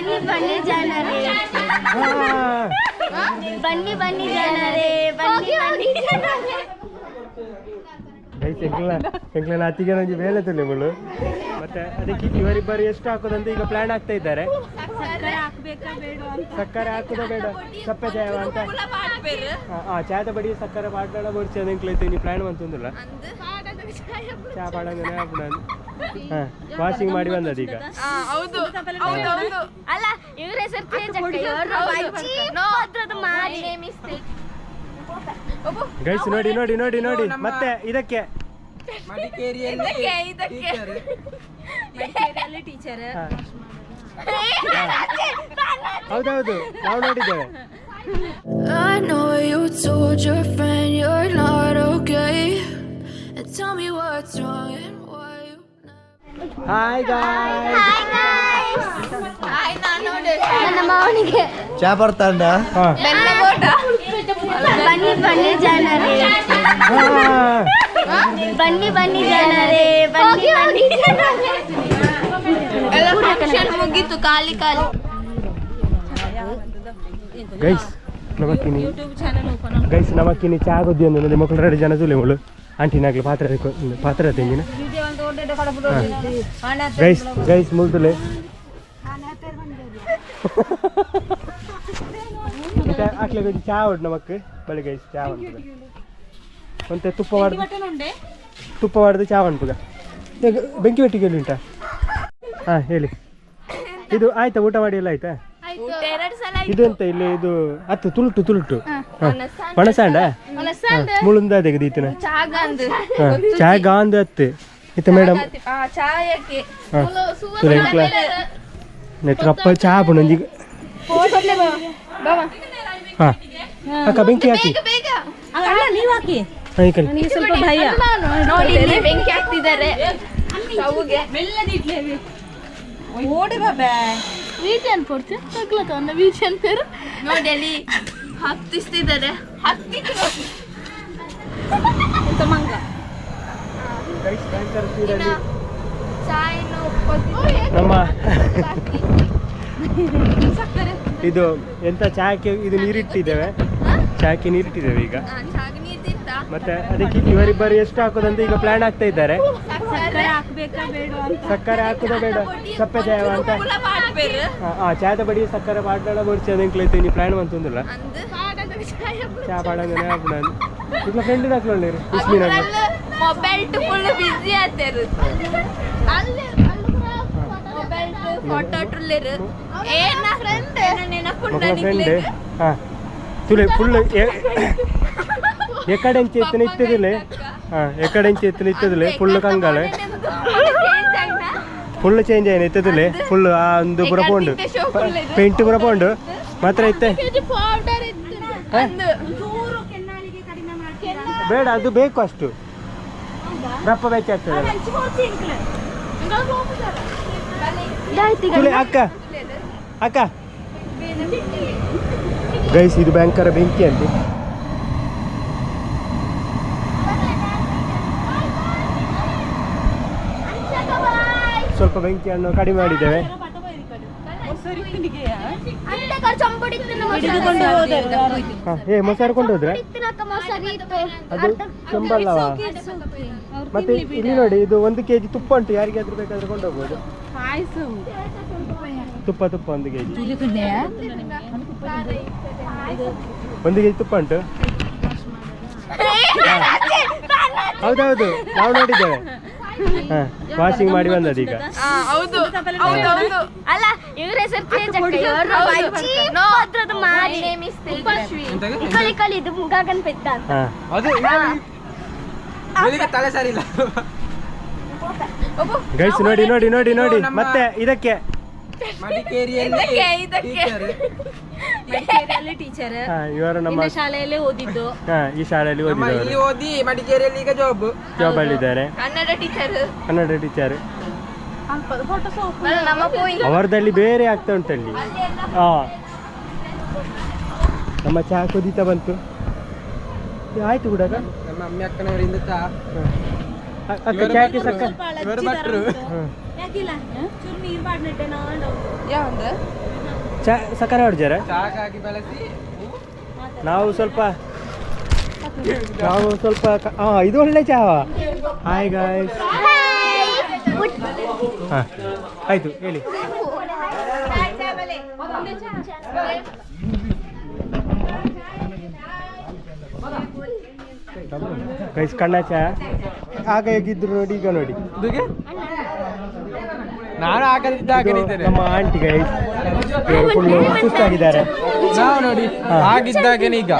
ಬನ್ನಿ ಬನ್ನಿ ಜನರೇ. ಬನ್ನಿ ಬನ್ನಿ ಜನರೇ ಬನ್ನಿ ಬನ್ನಿ ಜನರೇ. ಗೈಸ್ ಎಂಕ್ಲ ಎಂಕ್ಲನ ಅತ್ತಿಗೆ ನಂಗೆ ಬೇಳೆ ತುಲೆ ಮುಳ್ಳು. ಮತ್ತೆ ಅದಕ್ಕೆ ಇವರಿಬ್ಬರು ಎಷ್ಟು ಹಾಕೋದಂತ ಈಗ ಪ್ಲಾನ್ ಆಗ್ತಾ ಇದ್ದಾರೆ. ಸಕ್ಕರೆ ಹಾಕುದ ಬೇಡ. ಸಪ್ಪೆ ಚಾಯವ ಅಂತ. ಆ ಚಾಯದ ಬಡಿ ಸಕ್ಕರೆ ಪಾಡ್ಬೇಡ ಬರ್ಚಿ ಅದಕ್ಕೆ ನೀ ಪ್ಲಾನ್ ಬಂತಂದಿಲ್ಲ ಚಾ ಪಾಡಂಗ ಹಾಕ್ಬಿಡ ಹಾ ವಾಷಿಂಗ್ ಮಾಡಿ ಬಂದದ ಈಗ. ಅಲ್ಲ ಇವ್ರ ಹೆಸರು ಗೈಸ್ ನೋಡಿ ನೋಡಿ ನೋಡಿ ನೋಡಿ. ಮತ್ತೆ ಇದಕ್ಕೆ. ಹೌದೌದು. ನಾವು ನೋಡಿದ್ದೇವೆ. I know you told your friend you're not okay. And tell me what's wrong. Hi guys ನನ್ನ ಮಾವನಿಗೆ. ಚಾ ಬರ್ತಾಂಡ? ಹಾ. ಬನ್ನಿ ಬನ್ನಿ ಜನರೇ. ಬನ್ನಿ ಬನ್ನಿ ಜನರೇ ಬನ್ನಿ ಬನ್ನಿ. ಜನರೇ. ಮುಗೀತು ಖಾಲಿ ಖಾಲಿ. ಗೈಸ್ ನಮಕ್ಕಿನಿ ಯೂಟ್ಯೂಬ್ ಚಾನಲ್ ಓಪನ್ ಗೈಸ್ ನಮಕ್ಕಿನಿ ಚಾ ಗೊದ್ದಿ ಒಂದು ಮಕ್ಕಳು ಎರಡು ಜನ ಜೂಲೆ ಮಗಳು ಆಂಟಿನಾಗ್ಲಿ ಪಾತ್ರ ಪಾತ್ರ ತೆಂಗಿನ ಗೈಸ್ ಗೈಸ್ ಮುಳ್ತುಲೆ. ಅಕ್ಲೆ ಕೊಂಚ ಚಾ ಉಂಟು ನಮಕ್ ಬಳಿ ಗೈಸ್ ಚಾ ಉಂಟು ಮತ್ತೆ ತುಪ್ಪ ಮಾಡ್ದು ತುಪ್ಪ ಮಾಡಿದ ಚಾ ಉಂಟು ಬೆಂಕಿ ಬೆಂಕಿ ಒಟ್ಟಿಗೆ ಉಂಟಾ? ಹಾಂ ಹೇಳಿ. ಇದು ಆಯ್ತಾ ಊಟ ಮಾಡಿ ಎಲ್ಲ ಆಯ್ತಾ? ಇದು ಎಂತ ಇಲ್ಲಿ ಇದು ಹತ್ತು ತುಳುಟು ತುಳುಟು. ಪಣಸಾಂಡ ಮುಳುಂದ ತೆಗೆದೀತನ ಚಾಗಂದು. ಹತ್ತು ಇತ್ತ ಮೇಡಮ್ ಚಾಯಕ್ಕೆ ಚಹಾ ನೆತ್ರಪ್ಪ ಹಾಂ. ಅಕ್ಕ ಬೆಂಕಿ ಹಾಕಿ. ನೀವ್ ಸ್ವಲ್ಪ ಭಯ. ನೋಡಿ ಬೆಂಕಿ ಹಾಕ್ತಿದ್ದಾರೆ. ಓಡಿ ಬಾಬೆ ವೀಟನ್ ವೀಟನ್ ಪೇರು? ನೋಡಿ ಅಲ್ಲಿ ಹತ್ತಿಸ್ತಿದ್ದಾರೆ. ಹತ್ತಿ ನಮ್ಮ ಇದು ಎಂತ ಚಾಕ್ಕೆ ಇದು ನೀರಿಟ್ಟಿದ್ದೇವೆ. ಚಾಕ್ಕೆ ನೀರಿಟ್ಟಿದ್ದೇವೆ ಈಗ. ಮತ್ತೆ ಅದಕ್ಕೆ ಇವರಿಬ್ಬರು ಎಷ್ಟು ಹಾಕೋದಂತ ಈಗ ಪ್ಲಾನ್ ಆಗ್ತಾ ಇದ್ದಾರೆ. ಹಾಕ್ಬೇಕಾ ಬೇಡ ಅಂತ. ಸಕ್ಕರೆ ಹಾಕುದ ಬೇಡ. ಸಪ್ಪೆ ಚಾಯವ ಅಂತ. ಚಾಯದ ಬಡಿ ಸಕ್ಕರೆ ಬಾಡಲ ಬರ್ಸಿ ಅದಕ್ಕೆ ನೀ ಪ್ಲಾನ್ ಬಂತಂದಿಲ್ಲ ಚಾ ಪಾಡಂಗನೆ ಹಾಕ್ಬಿಡ ಈಗ ಫ್ರೆಂಡ್ ಹಾಕ್ಕೊಳ್ಳಿ ಇಸ್ಮಿನಾಗ ಮೊಬೈಲ್ ಫುಲ್ ಬಿಸಿ ಆತೇರು ಮೊಬೈಲ್ ಫೋಟೋ ಟ್ರುಲ್ಲಿರು ಏನ ಫ್ರೆಂಡ್ ನೆನಪುಂಡ ಮಕ್ಕಳ ಫ್ರೆಂಡ್ ಹಾ. ತುಲೆ ಫುಲ್ ಎತ್ತನ ಇತ್ತದಿಲ್ಲ ಹಾ ಎತ್ತನ ಇತ್ತದಿಲ್ಲ ಫುಲ್ ಕಂಗಾಳೆ ಫುಲ್ ಚೇಂಜ್ ಆಯ್ತು ಇತ್ತದಿಲ್ಲ ಫುಲ್ ಆ ಒಂದು ಪುರ ಪೋಂಡು ಪೇಂಟ್ ಪುರ ಪೋಂಡು ಮಾತ್ರ ಇತ್ತೆ? ಬೇಡ ಅದು ಬೇಕು ಅಷ್ಟು. ದಪ್ಪ ಬೇಕಾಗ್ತದೆ ತುಲೆ ಅಕ್ಕ ಅಕ್ಕ ಗೈಸ್ ಇದು ಭಯಂಕರ ಬೆಂಕಿ ಅಂತ ಸ್ವಲ್ಪ ಬೆಂಕಿಯನ್ನು ಕಡಿಮೆ ಮಾಡಿದ್ದೇವೆ ಹಾ, ಏ ಮೊಸರು ಕೊಂಡು ಹೋದ್ರೆ? ಅದು ಮತ್ತೆ ಇಲ್ಲಿ ನೋಡಿ ಇದು ಒಂದು ಕೆಜಿ ತುಪ್ಪ ಉಂಟು. ಯಾರಿಗಾದ್ರೂ ಬೇಕಾದ್ರೆ ಕೊಂಡೋಗ್ಬೋದು ತುಪ್ಪ ತುಪ್ಪ ಒಂದು ಕೆಜಿ. ಒಂದು ಕೆಜಿ ತುಪ್ಪ ಉಂಟು. ಹೌದೌದು ನಾವು ನೋಡಿದ್ದೇವೆ. ವಾಷಿಂಗ್ ಮಾಡಿ ಬಂದದ ಈಗ. ಅಲ್ಲ ಇವ್ರ ಹೆಸರು ಚೇಂಜ್ ಇದು ಅಂತ. ತಲೆ ಸರಿ ಇಲ್ಲ ಗೈಸ್ ನೋಡಿ ನೋಡಿ ನೋಡಿ ನೋಡಿ. ಮತ್ತೆ ಇದಕ್ಕೆ ಮಡಿಕೇರಿಯಲ್ಲಿ ಟೀಚರ್ ಮಡಿಕೇರಿಯಲ್ಲಿ ಟೀಚರ್ ಹಾ ಇವರು ನಮ್ಮ ಶಾಲೆಯಲ್ಲೇ ಓದಿದ್ದು. ಹಾ ಈ ಶಾಲೆಯಲ್ಲಿ ನಮ್ಮ ಇಲ್ಲಿ ಓದಿದವರು ಓದಿ ಮಡಿಕೇರಿಯಲ್ಲಿ ಈಗ ಜಾಬ್ ಜಾಬ್ ಅಲ್ಲಿದ್ದಾರೆ ಕನ್ನಡ ಟೀಚರ್ ಕನ್ನಡ ಟೀಚರ್ ನಮ್ಮ ಪೋಯಿ ಅವರದಲ್ಲಿ ಬೇರೆ ಆಗ್ತಾ ಉಂಟಲ್ಲಿ ಹಾ. ನಮ್ಮ ಚಹಾ ಕುದೀತಾ ಬಂತು. ಆಯ್ತು ಕೂಡ ನಮ್ಮ ಅಮ್ಮಿ ಅಕ್ಕನವರಿಂದ ಚಹಾ ಅಕ್ಕ ಚಾಕೆ ಸಕ್ಕ ಇವರು ಭಟ್ರು. ಚೂರು ನೀರು ಚಾ ಸಕ್ಕರೆ ಹೊಡ್ಜಾರ ಚಾಕ್ ಹಾಕಿ ಬೆಳೆಸಿ ನಾವು ಸ್ವಲ್ಪ ನಾವು ಸ್ವಲ್ಪ ಹಾಂ ಇದು ಒಳ್ಳೆ ಚಾವ ಹಾಯ್ ಗಾಯ್ಸ್ ಹಾಂ ಆಯಿತು ಹೇಳಿ. ಗೈಸ್ ಕಣ್ಣ ಚಾ ಆಗ ಹೇಗಿದ್ರು ನೋಡಿ ಈಗ ನೋಡಿ. ನಾನು ಹಾಕದಿದ್ದ ನಮ್ಮ ಆಂಟಿ ಗೈಸ್ ಸುಸ್ತಾಗಿದ್ದಾರೆ. ನಾವು ನೋಡಿ. ಆಗಿದ್ದಾಗೇನೆ ಈಗ.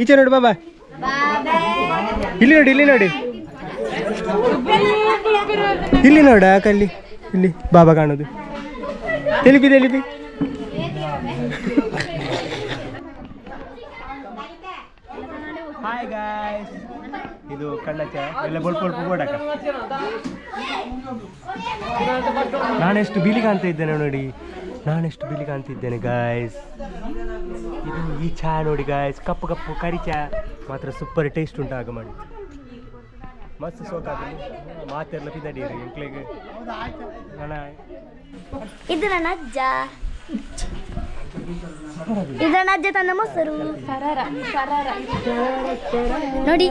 ಈಚೆ ನೋಡಿ ಬಾಬಾ ಇಲ್ಲಿ ನೋಡಿ ಇಲ್ಲಿ ನೋಡಿ. ಇಲ್ಲಿ ನೋಡ ಕಲ್ಲಿ ಇಲ್ಲಿ ಬಾಬಾ ಕಾಣೋದು. ತೆಲಿಪಿ ತೆಲಿಪಿ ಹಾಯ್ ಗಾಯ್ಸ್ ಇದು ಕಣ್ಣಚ್ಚ ಎಲ್ಲ ಬೊಲ್ಪ ಬೊಲ್ಪ ನಾನು ನಾನೆಷ್ಟು ಬಿಲಿ ಕಾಣ್ತಾ ಇದ್ದೇನೆ ನೋಡಿ. ನಾನೆಷ್ಟು ಬಿಳಿ ಕಾಣ್ತಿದ್ದೇನೆ ಗಾಯ್ಸ್ ಇದು ಈ ಚಾ ನೋಡಿ ಗಾಯ್ಸ್ ಕಪ್ಪು ಕಪ್ಪು ಕರಿ ಚಹಾ ಮಾತ್ರ ಸೂಪರ್ ಟೇಸ್ಟ್ ಉಂಟು ಆಗ ಮಾಡಿ ಮಸ್ತ್ ಸೋಕ ಮಾತೆಲ್ಲ ಪಿದಡಿರಿ ಎಂಕ್ಲೆಗೆ ಇದು ನನ್ನ ಅಜ್ಜ ಇದು ನನ್ನ ಅಜ್ಜ ತನ್ನ ಮೊಸರು ನೋಡಿ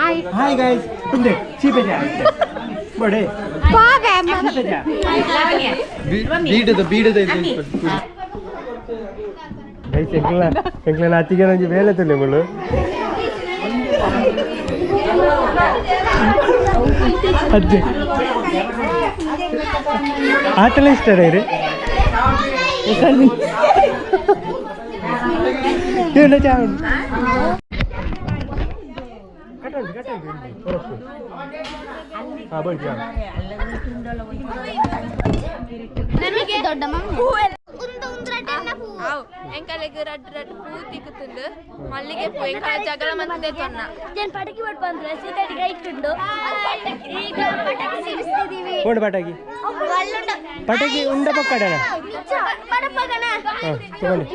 ಇರು ಇದು ಮಾಮ ಹಾಯ್ ಗಾಯ್ಸ್ ಮುಂದೆ ಚೀಪೆ ಚಹಾ ಬಡೆ ಚೀಪೆ ಚಹಾ ಬೀಡದ ಬೀಡದ ಗೈಸ್ ಎಂಕ್ಲ ಎಂಕ್ಲನ ಅತ್ತಿಗೆ ನಂಗೆ ಬೇಲೆ ತುಲೆ ಮುಳ್ಳು ಅಜ್ಜಿ ಆಟಲ್ಲ ಇಷ್ಟ ರೀ ಏನು ಚಾ ಉಂಟು ಕಟ್ಟಂಡಿ ಕಟ್ಟಂಡಿ ಹೊರಪ್ಪು ಹಾಂ ಬನ್ನಿ ನನಗೆ ದೊಡ್ಡ ಮಮ್ಮಿ ಉಂದ ಉಂದ್ರಟನ್ನ ಹೂ. ಎಂಕಲೆಗ್ ರಡ್ ರಡ್ ಪೂ ತಿಕ್ಕುತ್ತುಂಡು ಮಲ್ಲಿಗೆ ಪೂ ಎಂಕಲ ಜಗಳ ಮಂದೆ ತೊನ್ನ. ಜನ್ ಪಟಕಿ ಬಿಟ್ಟು ಬಂದ್ರೆ ಸೀತಾಡಿ ಇಟ್ಟುಂಡು ಈಗ ಪಟಕಿ ಸಿಡಿಸ್ತಿದೀವಿ. ಕೊಂಡು ಪಟಕಿ. ಅಲ್ಲುಂಡ. ಪಟಾಕಿ ಉಂಡ ಪಕ್ಕಡನ ಪಡಪಗಣ ಹಾಂ ತಗೊಳ್ಳಿ.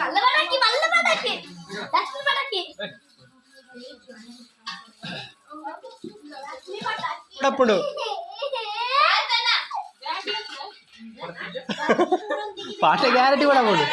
నల్ల పటాకి లక్ష్మి పటాకి. అప్పుడు పాట గ్యారంటీ కూడా పోదు.